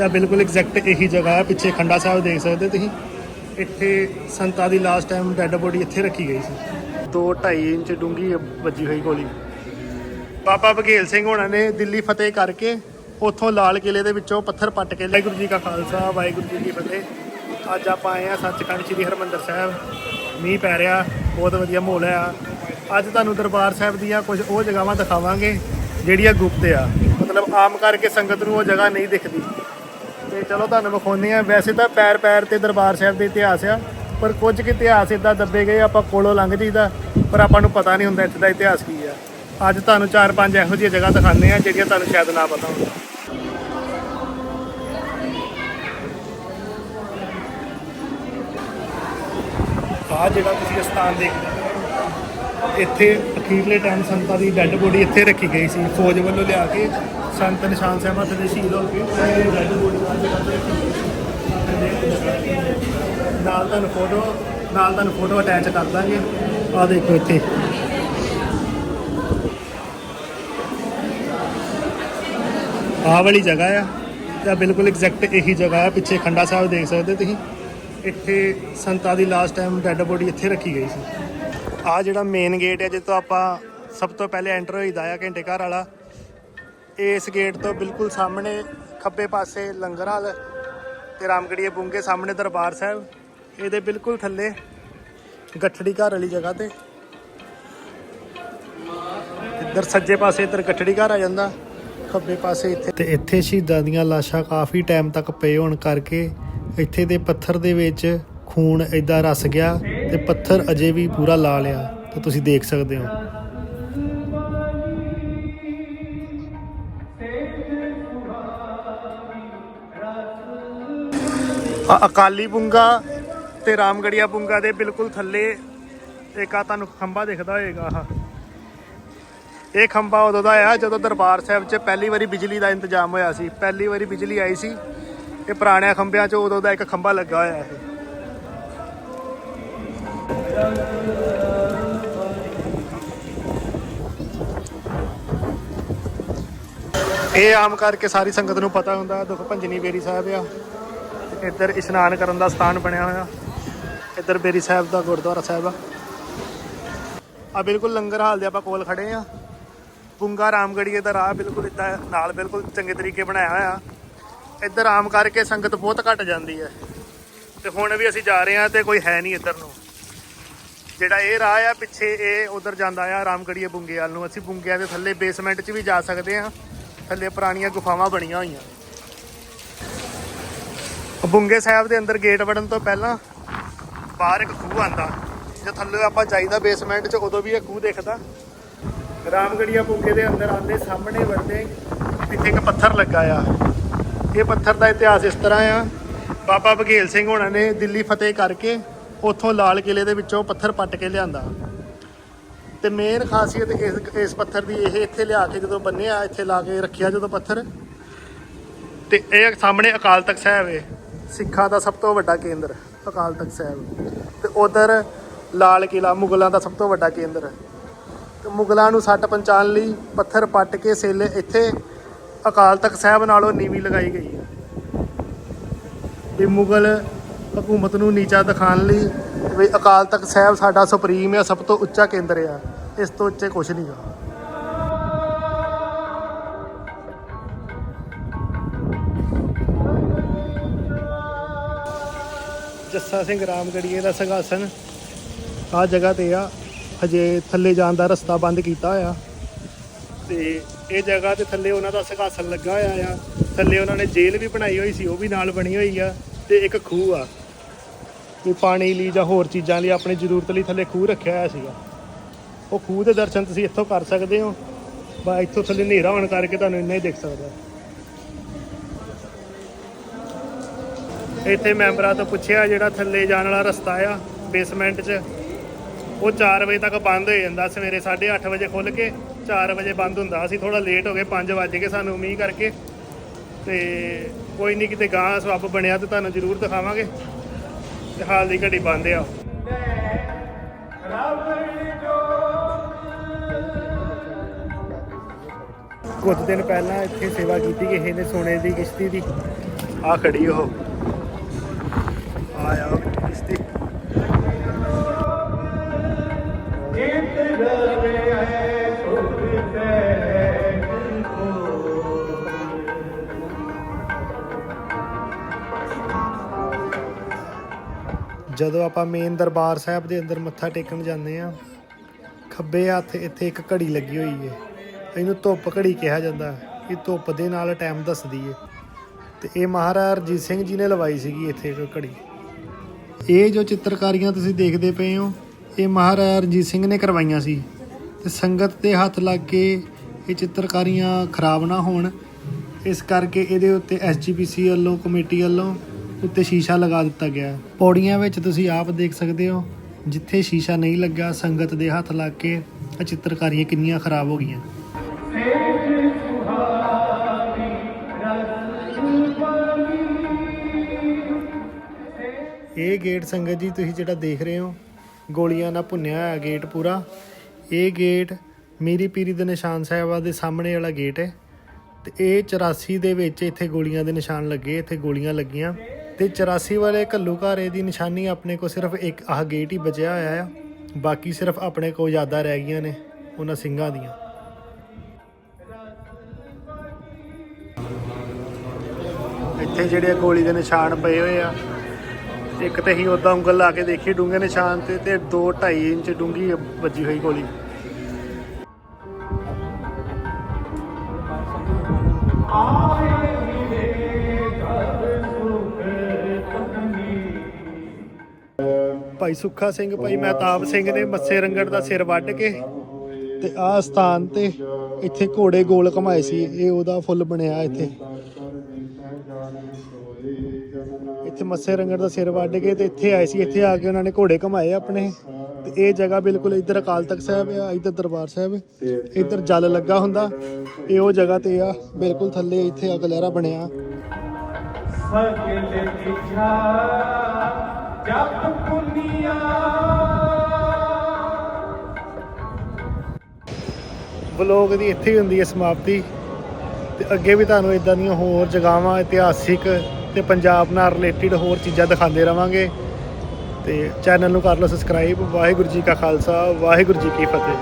ਤਾਂ ਬਿਲਕੁਲ ਐਗਜ਼ੈਕਟ ਇਹੀ ਜਗ੍ਹਾ ਹੈ ਪਿੱਛੇ ਖੰਡਾ ਸਾਹਿਬ ਦੇਖ ਸਕਦੇ ਤੁਸੀਂ। ਇੱਥੇ ਸੰਤਾਂ ਦੀ ਲਾਸਟ ਟਾਈਮ ਡੈੱਡ ਬੋਡੀ ਇੱਥੇ ਰੱਖੀ ਗਈ ਸੀ। 2.5 ਇੰਚ ਡੂੰਗੀ ਵੱਜੀ ਹੋਈ ਗੋਲੀ। ਬਾਬਾ ਬਘੇਲ ਸਿੰਘ ਹੋਣਾ ਨੇ ਦਿੱਲੀ ਫਤਿਹ ਕਰਕੇ ਉੱਥੋਂ ਲਾਲ ਕਿਲੇ ਦੇ ਵਿੱਚੋਂ ਪੱਥਰ ਪੱਟ ਕੇ ਵਾਹਿਗੁਰੂ ਜੀ ਕਾ ਖਾਲਸਾ ਵਾਹਿਗੁਰੂ ਜੀ ਕੀ ਫਤਿਹ। ਅੱਜ ਆਪਾਂ ਆਏ ਆ ਸੱਚਖੰਡ ਸ੍ਰੀ ਹਰਮੰਦਰ ਸਾਹਿਬ। ਮੀਂਹ ਪੈ ਰਿਹਾ ਬਹੁਤ ਵਧੀਆ ਮਾਹੌਲ ਆ। ਅੱਜ ਤੁਹਾਨੂੰ ਦਰਬਾਰ ਸਾਹਿਬ ਦੀਆਂ ਕੁਝ ਉਹ ਜਗ੍ਹਾਵਾਂ ਦਿਖਾਵਾਂਗੇ ਜਿਹੜੀਆਂ ਗੁਪਤ ਆ। ਮਤਲਬ ਆਮ ਕਰਕੇ ਸੰਗਤ ਨੂੰ ਉਹ ਜਗ੍ਹਾ ਨਹੀਂ ਦਿਖਦੀ। ਤੇ ਚਲੋ ਤੁਹਾਨੂੰ ਵਿਖਾਉਂਦੇ ਆ ਵੈਸੇ ਤਾਂ ਪੈਰ ਪੈਰ ਤੇ ਦਰਬਾਰ ਸਾਹਿਬ ਦੇ ਇਤਿਹਾਸ ਆ, ਪਰ ਕੁਝ ਕੁ ਇਤਿਹਾਸ ਇਦਾਂ ਦੱਬੇ ਗਏ ਆਪਾਂ ਕੋਲੋਂ ਲੰਘ ਜੀਦਾ ਪਰ ਆਪਾਂ ਨੂੰ ਪਤਾ ਨਹੀਂ ਹੁੰਦਾ ਇੱਥੇ ਦਾ ਇਤਿਹਾਸ ਕੀ ਆ। ਅੱਜ ਤੁਹਾਨੂੰ ਚਾਰ ਪੰਜ ਇਹੋ ਜਿਹੀਆਂ ਜਗ੍ਹਾ ਦਿਖਾਉਂਦੇ ਆ ਜਿਹੜੀਆਂ ਤੁਹਾਨੂੰ ਸ਼ਾਇਦ ਨਾ ਪਤਾ ਹੋਣ। ਆ ਜਿਹੜਾ ਤੁਸੀਂ ਸਥਾਨ ਦੇਖਦੇ ਇੱਥੇ ਅਖੀਰਲੇ ਟਾਈਮ ਸੰਤਾਂ ਦੀ ਡੈੱਡ ਬੋਡੀ ਇੱਥੇ ਰੱਖੀ ਗਈ ਸੀ। ਫੌਜ ਵੱਲੋਂ ਲਿਆ ਕੇ ਸੰਤ ਨਿਸ਼ਾਨ ਸਾਹਿਬ ਹੱਥ ਦੇ ਸ਼ਹੀਦ ਹੋ ਕੇ ਡੈੱਡ ਬੋਡੀ ਨਾਲ ਤੁਹਾਨੂੰ ਫੋਟੋ ਨਾਲ ਤੁਹਾਨੂੰ ਫੋਟੋ ਅਟੈਚ ਕਰ ਦਾਂਗੇ। ਆ ਦੇਖੋ ਇੱਥੇ। ਆਹ ਵਾਲੀ ਜਗ੍ਹਾ ਆ। ਤਾਂ ਬਿਲਕੁਲ ਐਗਜ਼ੈਕਟ ਇਹੀ ਜਗ੍ਹਾ ਆ। ਪਿੱਛੇ ਖੰਡਾ ਸਾਹਿਬ ਦੇਖ ਸਕਦੇ ਤੁਸੀਂ। ਇੱਥੇ ਸੰਤਾਂ ਦੀ ਲਾਸਟ ਟਾਈਮ ਡੈੱਡ ਬੋਡੀ ਇੱਥੇ ਰੱਖੀ ਗਈ ਸੀ। ਆ ਜਿਹੜਾ ਮੇਨ ਗੇਟ ਹੈ ਜਿੱਥੋਂ ਆਪਾਂ ਸਭ ਤੋਂ ਪਹਿਲੇ ਐਂਟਰ ਹੋਈਦਾ ਆ ਘੰਟੇ ਘਰ ਵਾਲਾ, ਇਸ ਗੇਟ ਤੋਂ ਬਿਲਕੁਲ ਸਾਹਮਣੇ ਖੱਬੇ ਪਾਸੇ ਲੰਗਰ ਹਾਲ ਤੇ ਰਾਮਗੜੀਏ ਬੁੰਗੇ ਸਾਹਮਣੇ ਦਰਬਾਰ ਸਾਹਿਬ, ਇਹਦੇ ਬਿਲਕੁਲ ਥੱਲੇ ਗੱਠੜੀ ਘਰ ਵਾਲੀ ਜਗ੍ਹਾ ਤੇ। ਇੱਧਰ ਸੱਜੇ ਪਾਸੇ ਇੱਧਰ ਗੱਠੜੀ ਘਰ ਆ ਜਾਂਦਾ, ਖੱਬੇ ਪਾਸੇ ਇੱਥੇ। ਤੇ ਇੱਥੇ ਸ਼ਹੀਦਾਂ ਦੀਆਂ ਲਾਸ਼ਾਂ ਕਾਫੀ ਟਾਈਮ ਤੱਕ ਪਏ ਹੋਣ ਕਰਕੇ ਇੱਥੇ ਦੇ ਪੱਥਰ ਦੇ ਵਿੱਚ ਖੂਨ ਇਦਾਂ ਰਸ ਗਿਆ। ਤੇ ਪੱਥਰ ਅਜੇ ਵੀ ਪੂਰਾ ਲਾਲ ਆ ਤਾਂ ਤੁਸੀਂ ਦੇਖ ਸਕਦੇ ਹੋ। ਅਕਾਲੀ ਬੁੰਗਾ ਤੇ ਰਾਮਗੜੀਆ ਬੁੰਗਾ ਦੇ ਬਿਲਕੁਲ ਥੱਲੇ, ਇੱਕ ਆ ਤੁਹਾਨੂੰ ਖੰਭਾ ਦਿਖਦਾ ਹੋਏਗਾ ਆਹ। ਇਹ ਖੰਭਾ ਉਦੋਂ ਦਾ ਆ ਜਦੋਂ ਦਰਬਾਰ ਸਾਹਿਬ 'ਚ ਪਹਿਲੀ ਵਾਰੀ ਬਿਜਲੀ ਦਾ ਇੰਤਜ਼ਾਮ ਹੋਇਆ ਸੀ। ਪਹਿਲੀ ਵਾਰੀ ਬਿਜਲੀ ਆਈ ਸੀ, ਇਹ ਪੁਰਾਣਿਆਂ ਖੰਭਿਆਂ 'ਚ ਉਦੋਂ ਦਾ ਇੱਕ ਖੰਭਾ ਲੱਗਾ ਹੋਇਆ ਹੈ ਇਹ ਆਮ ਕਰਕੇ ਸਾਰੀ ਸੰਗਤ ਨੂੰ ਪਤਾ ਹੁੰਦਾ, ਦੁੱਖ ਭੰਜਨੀ ਬੇਰੀ ਸਾਹਿਬ ਆ। ਇੱਧਰ ਇਸ਼ਨਾਨ ਕਰਨ ਦਾ ਸਥਾਨ ਬਣਿਆ ਹੋਇਆ। ਇੱਧਰ ਬੇਰੀ ਸਾਹਿਬ ਦਾ ਗੁਰਦੁਆਰਾ ਸਾਹਿਬ ਆ। ਆ ਬਿਲਕੁਲ ਲੰਗਰ ਹਾਲ ਦੇ ਆਪਾਂ ਕੋਲ ਖੜੇ ਆ। ਪੁੰਗਾ ਰਾਮਗੜੀਏ ਦਾ ਰਾਹ ਬਿਲਕੁਲ ਇਦਾਂ ਨਾਲ ਬਿਲਕੁਲ ਚੰਗੇ ਤਰੀਕੇ ਬਣਾਇਆ ਹੋਇਆ। ਇੱਧਰ ਆਮ ਕਰਕੇ ਸੰਗਤ ਬਹੁਤ ਘਟ ਜਾਂਦੀ ਹੈ। ਤੇ ਹੁਣ ਵੀ ਅਸੀਂ ਜਾ ਰਹੇ ਹਾਂ ਤੇ ਕੋਈ ਹੈ ਨਹੀਂ ਇੱਧਰ ਨੂੰ। ਜਿਹੜਾ ਇਹ ਰਾਹ ਆ, ਪਿੱਛੇ ਇਹ ਉਧਰ ਜਾਂਦਾ ਆ ਰਾਮਗੜੀਏ ਬੁੰਗੇ ਨੂੰ। ਅਸੀਂ ਬੁੰਗਿਆਂ ਦੇ ਥੱਲੇ ਬੇਸਮੈਂਟ 'ਚ ਵੀ ਜਾ ਸਕਦੇ ਹਾਂ। ਥੱਲੇ ਪੁਰਾਣੀਆਂ ਗੁਫਾਵਾਂ ਬਣੀਆਂ ਹੋਈਆਂ। ਬੁੰਗੇ ਸਾਹਿਬ ਦੇ ਅੰਦਰ ਗੇਟ ਵੜਨ ਤੋਂ ਪਹਿਲਾਂ ਬਾਹਰ ਇੱਕ ਖੂਹ ਆਂਦਾ ਜੇ ਥੱਲੇ ਆਪਾਂ ਜਾਈਦਾ ਬੇਸਮੈਂਟ 'ਚ, ਉਦੋਂ ਵੀ ਇਹ ਖੂਹ ਦੇਖਦਾ। ਰਾਮਗੜੀਆ ਬੁੰਗੇ ਦੇ ਅੰਦਰ ਆਂਦੇ ਸਾਹਮਣੇ ਵੜਦੇ ਇੱਥੇ ਇੱਕ ਪੱਥਰ ਲੱਗਾ ਆ। ਇਹ ਪੱਥਰ ਦਾ ਇਤਿਹਾਸ ਇਸ ਤਰ੍ਹਾਂ ਆ। ਬਾਬਾ ਬਘੇਲ ਸਿੰਘ ਹੋਣਾ ਨੇ ਦਿੱਲੀ ਫਤਿਹ ਕਰਕੇ ਉੱਥੋਂ ਲਾਲ ਕਿਲੇ ਦੇ ਵਿੱਚੋਂ ਪੱਥਰ ਪੱਟ ਕੇ ਲਿਆਂਦਾ। ਤੇ ਮੇਨ ਖਾਸੀਅਤ ਇਸ ਇਸ ਪੱਥਰ ਦੀ ਇਹ ਇੱਥੇ ਲਿਆ ਕੇ ਜਦੋਂ ਬੰਨਿਆ, ਇੱਥੇ ਲਾ ਕੇ ਰੱਖਿਆ ਜਦੋਂ ਪੱਥਰ। ਤੇ ਇਹ ਸਾਹਮਣੇ ਅਕਾਲ ਤਖਤ ਸਾਹਿਬ ਹੈ ਸਿੱਖਾਂ ਦਾ ਸਭ ਤੋਂ ਵੱਡਾ ਕੇਂਦਰ, ਅਕਾਲ ਤਖਤ ਸਾਹਿਬ। ਤੇ ਉਧਰ ਲਾਲ ਕਿਲਾ ਮੁਗਲਾਂ ਦਾ ਸਭ ਤੋਂ ਵੱਡਾ ਕੇਂਦਰ। ਹੈ ਤੇ ਮੁਗਲਾਂ ਨੂੰ ਸੱਟ ਪਹੁੰਚਾਉਣ ਲਈ ਪੱਥਰ ਪੱਟ ਕੇ ਸੇਲੇ ਇੱਥੇ ਅਕਾਲ ਤਖਤ ਸਾਹਿਬ ਨਾਲੋਂ ਨੀਵੀਂ ਲਗਾਈ ਗਈ। ਹੈ ਤੇ ਮੁਗਲ ਹਕੂਮਤ ਨੂੰ ਨੀਚਾ ਦਿਖਾਉਣ ਲਈ ਵੀ ਅਕਾਲ ਤਖਤ ਸਾਹਿਬ ਸਾਡਾ ਸੁਪਰੀਮ ਆ, ਸਭ ਤੋਂ ਉੱਚਾ ਕੇਂਦਰ ਆ। ਇਸ ਤੋਂ ਉੱਚੇ ਕੁਝ ਨਹੀਂਗਾ ਜੱਸਾ ਸਿੰਘ ਰਾਮਗੜੀਏ ਦਾ ਸੰਘਾਸਨ ਆ ਜਗ੍ਹਾ ਤੇ ਆ। ਹਜੇ ਥੱਲੇ ਜਾਣ ਦਾ ਰਸਤਾ ਬੰਦ ਕੀਤਾ ਹੋਇਆ। ਤੇ ਇਹ ਜਗ੍ਹਾ ਤੇ ਥੱਲੇ ਉਹਨਾਂ ਦਾ ਸੰਘਾਸਨ ਲੱਗਾ ਹੋਇਆ ਆ। ਥੱਲੇ ਉਹਨਾਂ ਨੇ ਜੇਲ੍ਹ ਵੀ ਬਣਾਈ ਹੋਈ ਸੀ, ਉਹ ਵੀ ਨਾਲ ਬਣੀ ਹੋਈ ਆ ਤੇ ਇੱਕ ਖੂਹ ਆ। ਵੀ ਪਾਣੀ ਲਈ ਜਾਂ ਹੋਰ ਚੀਜ਼ਾਂ ਲਈ ਆਪਣੀ ਜ਼ਰੂਰਤ ਲਈ ਥੱਲੇ ਖੂਹ ਰੱਖਿਆ ਹੋਇਆ ਸੀਗਾ। ਉਹ ਖੂਹ ਦੇ ਦਰਸ਼ਨ ਤੁਸੀਂ ਇੱਥੋਂ ਕਰ ਸਕਦੇ ਹੋ। ਬਾ ਇੱਥੋਂ ਥੱਲੇ ਹਨੇਰਾ ਹੋਣ ਕਰਕੇ ਤੁਹਾਨੂੰ ਇੰਨਾ ਹੀ ਦਿਖ ਸਕਦਾ। ਇੱਥੇ ਮੈਂਬਰਾਂ ਤੋਂ ਪੁੱਛਿਆ ਜਿਹੜਾ ਥੱਲੇ ਜਾਣ ਵਾਲਾ ਰਸਤਾ ਆ ਬੇਸਮੈਂਟ 'ਚ। ਉਹ 4 ਵਜੇ ਤੱਕ ਬੰਦ ਹੋ ਜਾਂਦਾ, ਸਵੇਰੇ 8:30 ਵਜੇ ਖੁੱਲ ਕੇ 4 ਵਜੇ ਬੰਦ ਹੁੰਦਾ। ਅਸੀਂ ਥੋੜਾ ਲੇਟ ਹੋ ਗਏ 5 ਵਜੇ ਕੇ ਸਾਨੂੰ ਮੀਂਹ ਕਰਕੇ। ਤੇ ਕੋਈ ਨਹੀਂ ਕਿਤੇ ਗਾਂ ਸਵੱਬ ਬਣਿਆ ਤੇ ਤੁਹਾਨੂੰ ਜ਼ਰੂਰ ਦਿਖਾਵਾਂਗੇ। ਤੇ ਹਾਲ ਦੀ ਘੜੀ ਬੰਦ ਆ। ਕੁਝ ਦਿਨ ਪਹਿਲਾਂ ਇੱਥੇ ਸੇਵਾ ਕੀਤੀ ਕਿਸੇ ਨੇ ਸੋਨੇ ਦੀ ਕਿਸ਼ਤੀ ਦੀ। ਆ ਖੜੀ ਉਹ। ਆਇਆ ਕਿਸ਼ਤੀ। ਜਦੋਂ ਆਪਾਂ ਮੇਨ ਦਰਬਾਰ ਸਾਹਿਬ ਦੇ ਅੰਦਰ ਮੱਥਾ ਟੇਕਣ ਜਾਂਦੇ ਆ ਖੱਬੇ ਹੱਥ ਇੱਥੇ ਇੱਕ ਘੜੀ ਲੱਗੀ ਹੋਈ ਹੈ। ਇਹਨੂੰ ਧੁੱਪ ਘੜੀ ਕਿਹਾ ਜਾਂਦਾ ਹੈ। ਇਹ ਧੁੱਪ ਦੇ ਨਾਲ ਟਾਈਮ ਦੱਸਦੀ ਹੈ। ਤੇ ਇਹ ਮਹਾਰਾਜਾ ਰਣਜੀਤ ਸਿੰਘ ਜੀ ਨੇ ਲਵਾਈ ਸੀਗੀ ਇੱਥੇ ਇੱਕ ਘੜੀ। ਇਹ ਜੋ ਚਿੱਤਰਕਾਰੀਆਂ ਤੁਸੀਂ ਦੇਖਦੇ ਪਏ ਹੋ, ਇਹ ਮਹਾਰਾਜਾ ਰਣਜੀਤ ਸਿੰਘ ਨੇ ਕਰਵਾਈਆਂ ਸੀ। ਤੇ ਸੰਗਤ ਦੇ ਹੱਥ ਲੱਗ ਕੇ ਇਹ ਚਿੱਤਰਕਾਰੀਆਂ ਖਰਾਬ ਨਾ ਹੋਣ। ਇਸ ਕਰਕੇ ਇਹਦੇ ਉੱਤੇ ਐਸਜੀਪੀਸੀ ਵੱਲੋਂ, ਕਮੇਟੀ ਵੱਲੋਂ ਉੱਤੇ ਸ਼ੀਸ਼ਾ ਲਗਾ ਦਿੱਤਾ ਗਿਆ। ਪੌੜੀਆਂ ਵਿੱਚ ਤੁਸੀਂ ਆਪ ਦੇਖ ਸਕਦੇ ਹੋ, ਜਿੱਥੇ ਸ਼ੀਸ਼ਾ ਨਹੀਂ ਲੱਗਾ, ਸੰਗਤ ਦੇ ਹੱਥ ਲੱਗ ਕੇ ਇਹ ਚਿੱਤਰਕਾਰੀਆਂ ਕਿੰਨੀਆਂ ਖਰਾਬ ਹੋ ਗਈਆਂ। ਇਹ ਗੇਟ ਸੰਗਤ ਜੀ ਤੁਸੀਂ ਜਿਹੜਾ ਦੇਖ ਰਹੇ ਹੋ, ਗੋਲੀਆਂ ਨਾਲ ਭੁੰਨਿਆ ਹੋਇਆ ਗੇਟ ਪੂਰਾ। ਇਹ ਗੇਟ ਮੀਰੀ ਪੀਰੀ ਦੇ ਨਿਸ਼ਾਨ ਸਾਹਿਬਾਂ ਦੇ ਸਾਹਮਣੇ ਵਾਲਾ ਗੇਟ ਹੈ। ਤੇ ਇਹ 84 ਦੇ ਵਿੱਚ ਇੱਥੇ ਗੋਲੀਆਂ ਦੇ ਨਿਸ਼ਾਨ ਲੱਗੇ, ਇੱਥੇ ਗੋਲੀਆਂ ਲੱਗੀਆਂ। ਤੇ 84 ਵਾਲੇ ਘੱਲੂ ਘਾਰੇ ਦੀ ਨਿਸ਼ਾਨੀ ਆਪਣੇ ਕੋਲ ਸਿਰਫ ਇੱਕ ਆਹ ਗੇਟ ਹੀ ਬਚਿਆ ਹੋਇਆ ਆ। ਬਾਕੀ ਸਿਰਫ ਆਪਣੇ ਕੋਲ ਯਾਦਾਂ ਰਹਿ ਗਈਆਂ ਨੇ, ਉਹਨਾਂ ਸਿੰਘਾਂ ਦੀਆਂ। ਇੱਥੇ ਜਿਹੜੇ ਗੋਲੀ ਦੇ ਨਿਸ਼ਾਨ ਪਏ ਹੋਏ ਆ, ਇੱਕ ਤੇ ਹੀ ਉਦਾਂ ਉਂਗਲ ਲਾ ਕੇ ਦੇਖੀ ਡੂੰਘੇ ਨਿਸ਼ਾਨ ਤੇ ਤੇ 2 2.5 ਇੰਚ ਡੂੰਗੀ ਵੱਜੀ ਹੋਈ ਗੋਲੀ। ਭਾਈ ਸੁੱਖਾ ਸਿੰਘ, ਭਾਈ ਮਹਿਤਾਬ ਸਿੰਘ ਨੇ ਮੱਸੇ ਰੰਗੜ ਦਾ ਸਿਰ ਵੱਢ ਕੇ ਤੇ ਆਹ ਸਥਾਨ ਤੇ ਇੱਥੇ ਘੋੜੇ ਗੋਲ ਘਮਾਏ ਸੀ, ਇਹ ਉਹਦਾ ਫੁੱਲ ਬਣਿਆ ਇੱਥੇ। ਇੱਥੇ ਮੱਸੇ ਰੰਗੜ ਦਾ ਸਿਰ ਵੱਢ ਕੇ ਤੇ ਇੱਥੇ ਆਏ ਸੀ, ਇੱਥੇ ਆ ਕੇ ਉਹਨਾਂ ਨੇ ਘੋੜੇ ਘਮਾਏ ਆਪਣੇ। ਤੇ ਇਹ ਜਗ੍ਹਾ ਬਿਲਕੁਲ ਇੱਧਰ ਅਕਾਲ ਤਖਤ ਸਾਹਿਬ ਆ, ਇੱਧਰ ਦਰਬਾਰ ਸਾਹਿਬ ਇੱਧਰ ਜਲ ਲੱਗਾ ਹੁੰਦਾ ਇਹ ਉਹ ਜਗ੍ਹਾ ਤੇ ਆ, ਬਿਲਕੁਲ ਥੱਲੇ ਇੱਥੇ ਆ ਗਲਹਿਰਾ ਬਣਿਆ। ਸਗਲ ਦਿਖਾ ਜਪ ਪੁਨੀਆ। ਵਲੋਗ ਦੀ ਇੱਥੇ ਹੀ ਹੁੰਦੀ ਹੈ ਸਮਾਪਤੀ। ਤੇ ਅੱਗੇ ਵੀ ਤੁਹਾਨੂੰ ਇਦਾਂ ਦੀਆਂ ਹੋਰ ਜਗ੍ਹਾਵਾਂ, ਇਤਿਹਾਸਿਕ ਤੇ ਪੰਜਾਬ ਨਾਲ ਰਿਲੇਟਡ ਹੋਰ ਚੀਜ਼ਾਂ ਦਿਖਾਉਂਦੇ ਰਵਾਂਗੇ। ਤੇ ਚੈਨਲ ਨੂੰ ਕਰ ਲਓ ਸਬਸਕ੍ਰਾਈਬ ਵਾਹਿਗੁਰੂ ਜੀ ਕਾ ਖਾਲਸਾ, ਵਾਹਿਗੁਰੂ ਜੀ ਕੀ ਫਤਿਹ।